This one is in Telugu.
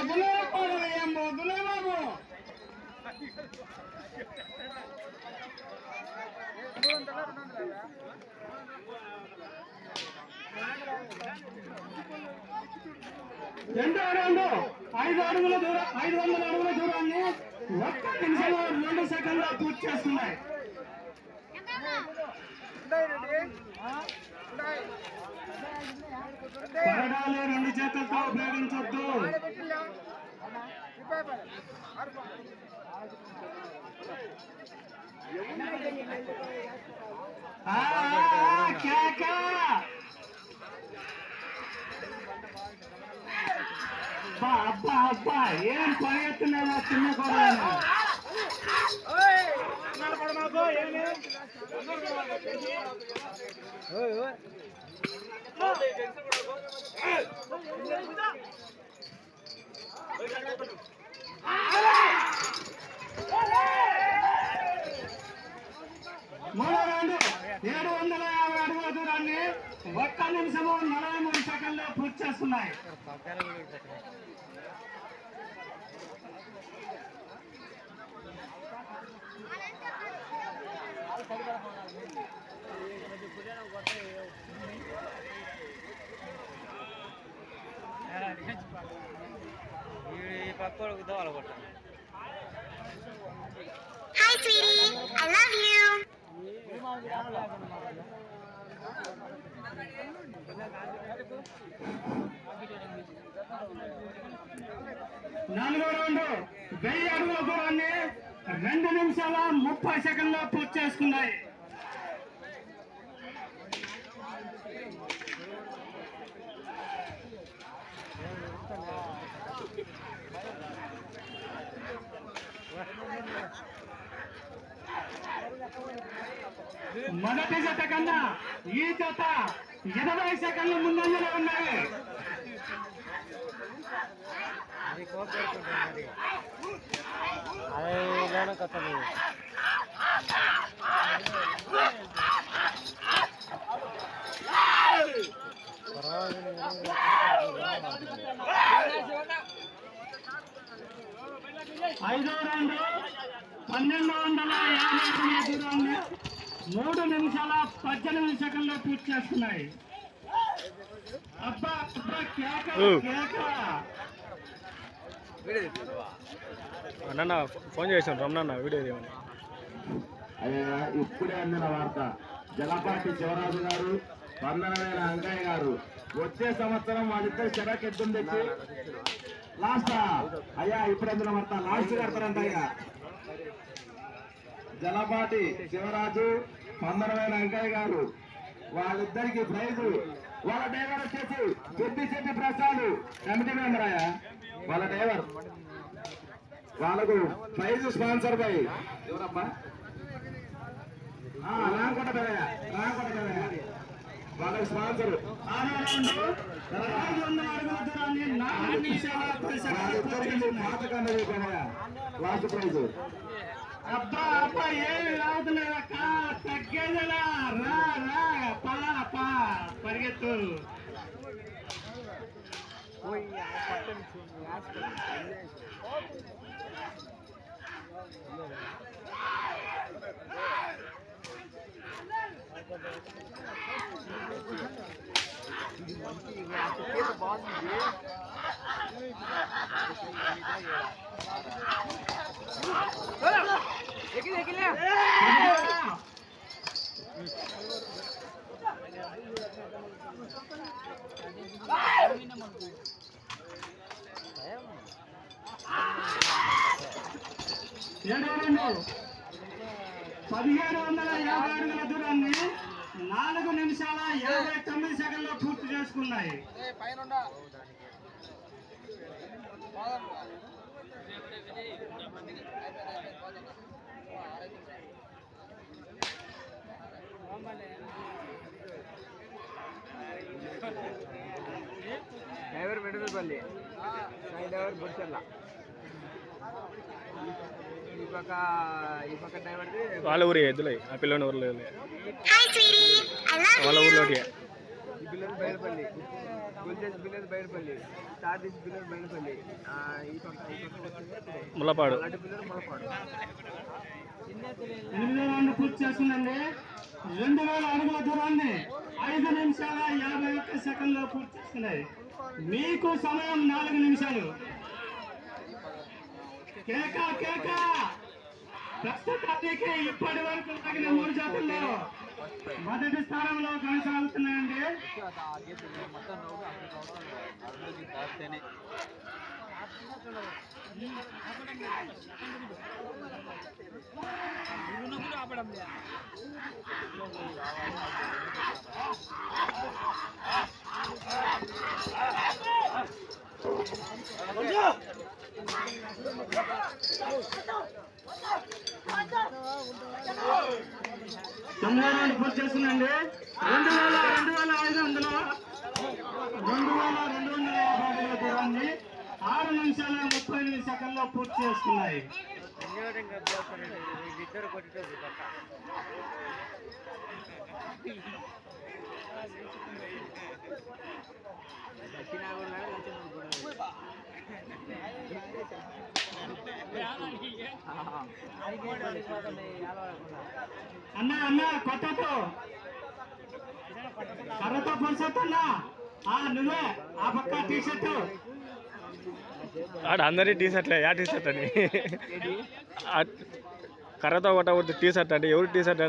మొదలే పడవయ్యా మొదలే బాబు రెండో రౌండ్ ఐదు అడుగుల దూరం ఐదు వందల అడుగుల దూరాన్ని ఒక్క నిమిషంలో రెండు సెకండ్లో పూర్తి చేస్తున్నాయి. పరడాలు రెండు చేతులతో ఉపయోగించొద్దు అబ్బా అబ్బా అబ్బా ఏం పరిగెత్తున్నారా చిన్న కూడా మూడో రౌండ్ ఏడు వందల యాభై అడుగుల దూరాన్ని ఒక్క నిమిషము నలభై మూడు సెకండ్లో పూర్తి చేస్తున్నాయి. Hi, sweetie. I love you. నాలుగో రౌండ్ వెయ్యి అడుగుల దూరాన్ని రెండు నిమిషాల ముప్పై సెకండ్లో పూర్తి చేసుకున్నాయి మొదటి జత కన్నా ఈ జత ఇరవై సెకండ్ల ముందంజలో ఉన్నాయి. ఐదో రెండు పన్నెండు వందల యాభై తొమ్మిది దూరాన్ని మూడు నిమిషాల పద్దెనిమిది సెకండ్లో పూర్తి చేస్తున్నాయి. అబ్బా అబ్బా కేక కేక. అన్న ఫోన్ చేసాను రమణ వీడియో ఇప్పుడే అందిన వార్త. జలపాటి శివరాజు గారు వందనమైన అంకయ్య గారు వచ్చే సంవత్సరం వాళ్ళిద్దరు చెరకు ఎద్దులు తెచ్చి లాస్ట్? అయ్యా ఇప్పుడు అందిన వార్త. లాస్ట్ కడతారంట అయ్యా. జలపాటి శివరాజు వందనమైన అంకయ్య గారు వాళ్ళిద్దరికి ప్రైజు. వాళ్ళ డ్రైవర్ వచ్చేసి చెట్టి చెట్టి ప్రసాద్. కమిటీ మెంబర్ అయ్యా వాళ్ళ డ్రైవర్. వాళ్ళకు ప్రైజ్ స్పాన్సర్ బై ఎవరమ్మా ఆ, రాంకోట పెదయ్య రాంకోట వాళ్ళకి స్పాన్సర్. ఆరో రౌండ్ లాస్ట్ ప్రైజ్. అబ్బా అబ్బా ఏమి రావుతున్నారక్క తగ్గేదలా రా రా పా పా పరిగెత్తు ఏడో రౌండ్ పదిహేడు వందల యాభై అడుగుల దూరాన్ని నాలుగు నిమిషాల యాభై తొమ్మిది సెకండ్లో పూర్తి చేసుకున్నాయి. డ్రైవర్ మెడపల్లి డ్రైవర్ బుర్చల్ల ఈ పక్క ఈ పక్క డ్రైవర్ది వాళ్ళ ఊరి ఎద్దులే ఆ పిల్లని ఊర్లో వాళ్ళ. ఊర్లోకి ఈ పక్క ఈ పక్క వచ్చింది ముల్లపాడు. అటు బిల్లలు మొలపాడు ఎనిమిదో రౌండ్ పూర్తి చేస్తుందండి రెండు వేల అడుగుల దూరాన్ని ఐదు నిమిషాల యాభై ఒక్క సెకండ్లో పూర్తి చేస్తున్నాయి. మీకు సమయం నాలుగు నిమిషాలు. కేక కేక. ప్రస్తుతానికి ఇప్పటి వరకు తగిన మూడు జాతుల్లో మొదటి స్థానంలో కొనసాగుతున్నాయండి. తొమ్మిదో రౌండ్ పూర్తి చేస్తుందండి. రెండు వేల రెండు వేల ఐదు వందల. రెండు వేల రెండు వందల యాభై అడుగుల దూరాన్ని ఆరు నిమిషాల ముప్పై ఎనిమిది సెకండ్లో పూర్తి చేస్తున్నాయి అన్న అన్న కొట్టతో కర్రతో పొడిసొద్దన్నా ఆ నువ్వే ఆ పక్క టీ షర్టు ఆడ అందరి టీ షర్ట్లే యా టీ షర్ట్ అని కర్రతో కొట్టకూడదు టీ షర్ట్ అంటే ఎవరు టీ షర్ట్